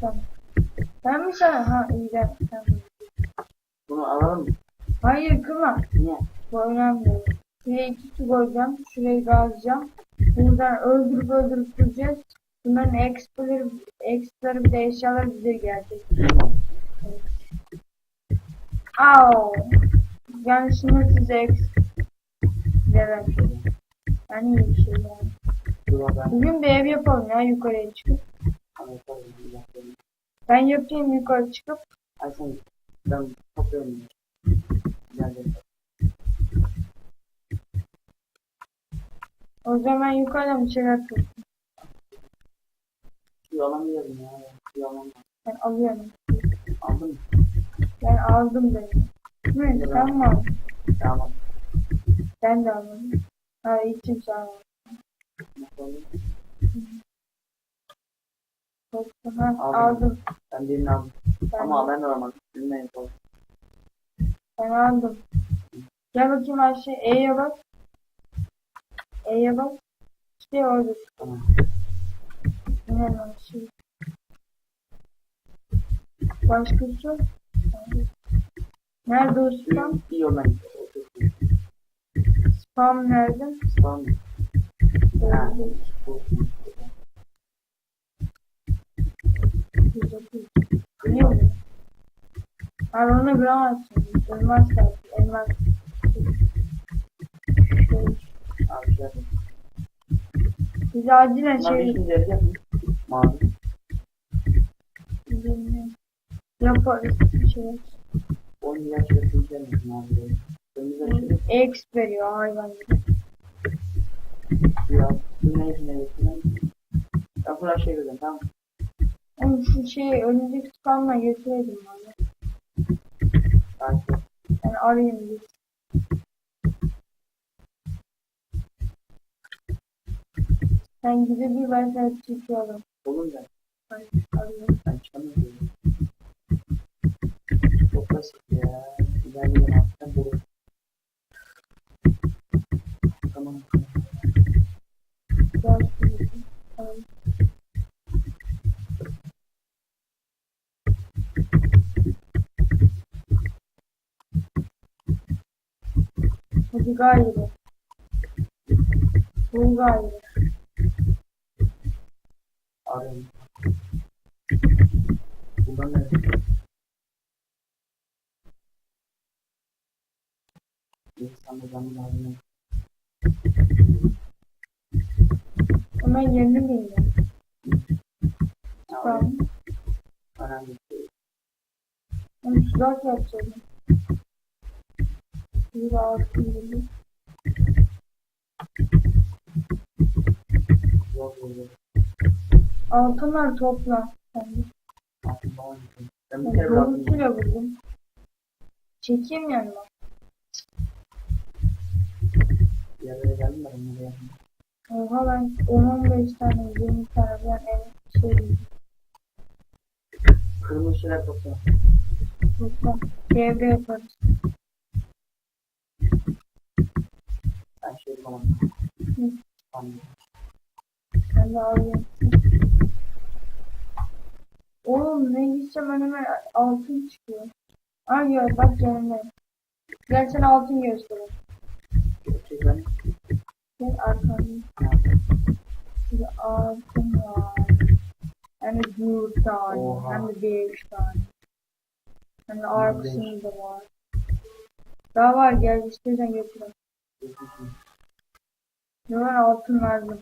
zaten. Ben mi sana? Ha iyi de sen. Bunu alalım mı? Hayır kıma. Niye? Bu önemli. Şuraya iki koyacağım. Şurayı gazlayacağım. Buradan öldürüp öldürüp duracağız. Bunların extraları, extraları bir de eşyalar bize gelecek. Au. Yani sınırsız ex. Evet. Yani iyi bir şey yani. Ben. Bugün bir ev yapalım ya yukarıya çıkıp. Ben yapayım yukarı çıkıp. Ay sen ben topluyorum. O zaman yukarıdan bir şeyler yapayım. Şu alamıyorum ya. Alamam. Ben alıyorum. Aldın mı? Ben aldım beni. Ne? Sen mi aldın? Tamam. Ben de aldım. Ha hiç kimse almadı. Korkuna aldım. Ben birini aldım. Ben Ama aldım. alamıyorum artık. Bilmeyin korkuna. Ben aldım. Gel bakayım Ayşe. E'ye bak. E'ye bak. İşte orada. Tamam. Ne var şimdi? Başkası? Şey nerede o spam? İyi olan. Spam nerede? Spam. Evet. 9. Biliyor musun? Ben onu bulamazsın. Elmas kalsın. Elmas. Bize acilen şey... Mavi. Yaparız bir şey. 10 yaş yapacağım mavi. X veriyor hayvan gibi. Ya, bu ne için ne Ya buna şey vereceğim tamam mı? Oğlum şu şeyi önündeki spamla getirelim bana. Belki. Ben arayayım bir. Sen gidebilir ben seni çekiyorum. Olur da Ben arıyorum. ben çıkamıyorum. Hadi gayrı. Bu gayrı. Arıyorum. Buradan ne? İnsanı zaman lazım. Hemen yerini bilmiyorum. Tamam. Tamam. Önemli. Onu tuzak yapacağım. Bir zor. Altınlar topla. Sen de. Ben bir Ben kere bıraktım. Buldum. Çekeyim yanıma. Bir yerlere geldim de onları yapayım. Oha ben 10-15 tane 20 tane ben en şey Kırmızı şeyler topla. topla. Devre yaparız. Şey bulamadım. Hı. Tamam. Ben de alayım. Oğlum ne gitsem önüme altın çıkıyor. Ay ya bak canım Gel sana altın göstereyim. Gel arkamda. Bir altın var. Hem de dört tane. Oha. Hem de beş tane. Hem de arkasında da var. Daha var gel istiyorsan götürün. Var altın verdim.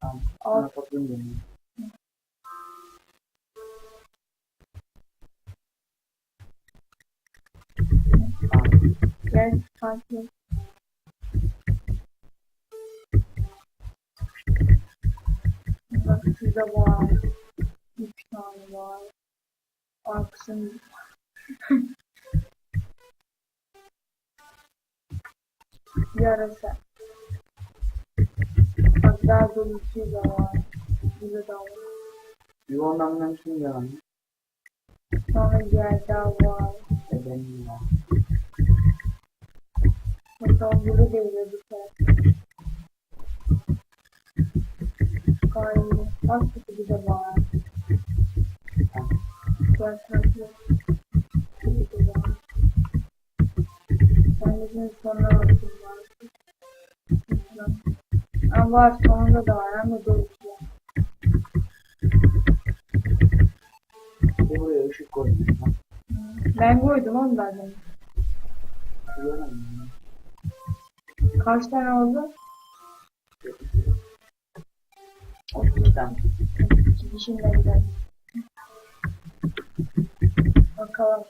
Tamam. Al. Sonra toplayayım benim. Gel et. Bak şurada var. Üç tane var. Arkasında. Yarası. Bak daha dolusu da var. Burada da var. Bir ondan bundan bir şey yalan. Sonra yer daha var. E benim ya. Bakalım burada değil bir tane. Gayet. Bak bir de var. Gel takip et. Ben de şimdi bakayım. var. Ama var sonunda da var de dolu. Bir buraya ışık koydum. Ben koydum onu da ya. Kaç tane oldu? Otuz tane. Şimdi gidelim. Bakalım.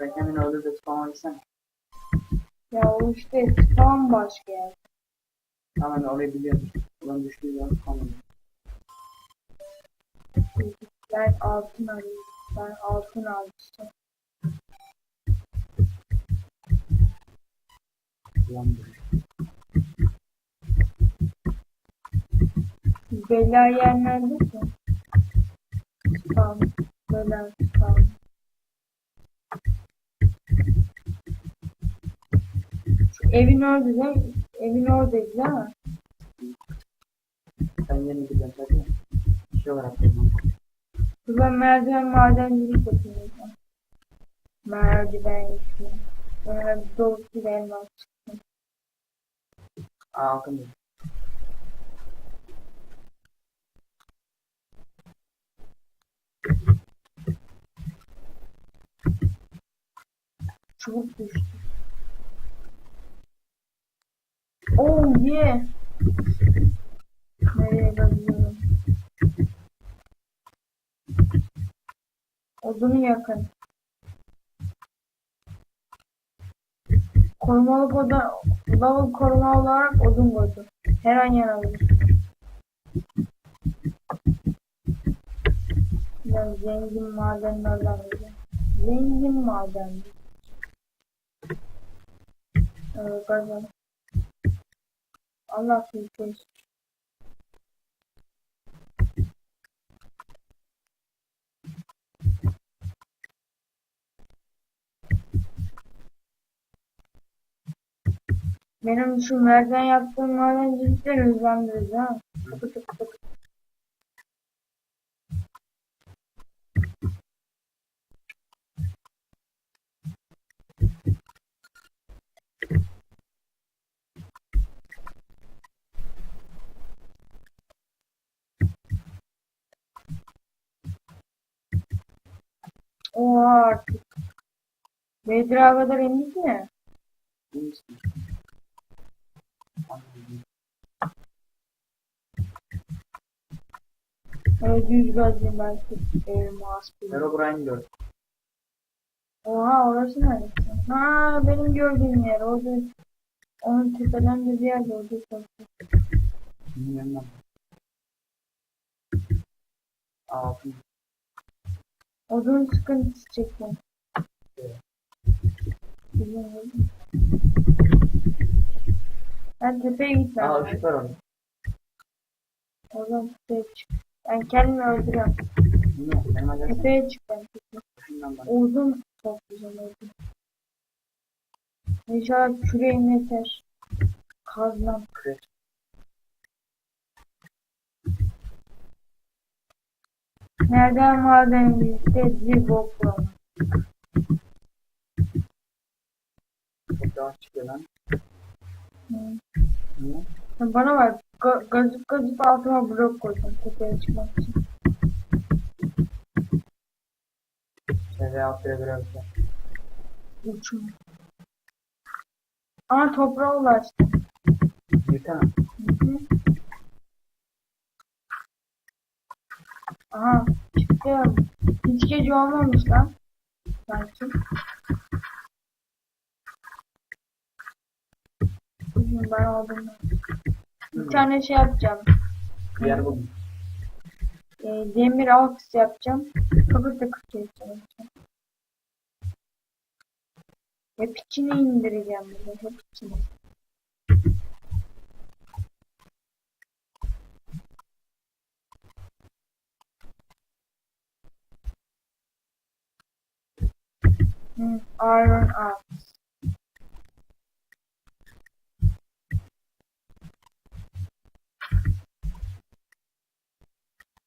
Ben kendini öldür de tutamabilsem. Ya o işte tam başka yer. Tamam orayı biliyorum. Ulan zaman tutamadım. Ben altın alayım. Ben altın almıştım. Ulan. Bela yer nerede ki? Tamam. Bela tamam. Şu evin orada değil mi? Evin oradaydı değil mi? Sen yeni gidiyorsun tabii. ya. Şey olarak. Dur ben merdiven madencilik yapayım. zaman. Merdiven yapayım. Sonra bir dolu bir elmas çıksın. Aa altın Çubuk düştü. Oh yeah. Nereye bakıyorum? Odunu yakın. Korumalık oda, lavabo koruma olarak odun koydum. Her an yanabilir. Biraz zengin madenlerden biri. Zengin maden. Evet, bazen. Olsun. Benim şu merdiven yaptığım madencilikler hızlandırır ha. Tıkı tıkı tıkı. Oha artık. Beydira kadar indik mi? Evet yüz gözlüğüm belki. Elmas bir. Herobrine gördüm. Oha orası neresi? Ha benim gördüğüm yer. Orada onun tepelerinde bir yerde orada çok. Bilmiyorum ben. Altın. Odun sıkıntısı çektim. Ben tepeye gitmem. Aa ışık var orada. Oradan tepeye çık. Ben kendimi öldürüyorum. Bilmiyorum. Benim acayip Tepeye çık ben. bak. Odun çok güzel odun. İnşallah küreğim yeter. Kazmam. Kırık. Nereden maden birlikte bir bok bulamam. Çok yavaş çıkıyor lan. Niye? Sen Bana bak ga- gazıp gazıp altıma blok koydum tepeye çıkmak için. Biraz da. Uçum. Aa toprağa ulaştım. Yıkana. Hı hı. Aha Hiç gece olmamış lan. Sanki. Bugün ben aldım. Bir tane şey yapacağım. Bir yer buldum. E, demir aks yapacağım. Kapı tıkı keseceğim. Hep içine indireceğim bunu. Hep içine. iron ore. Um,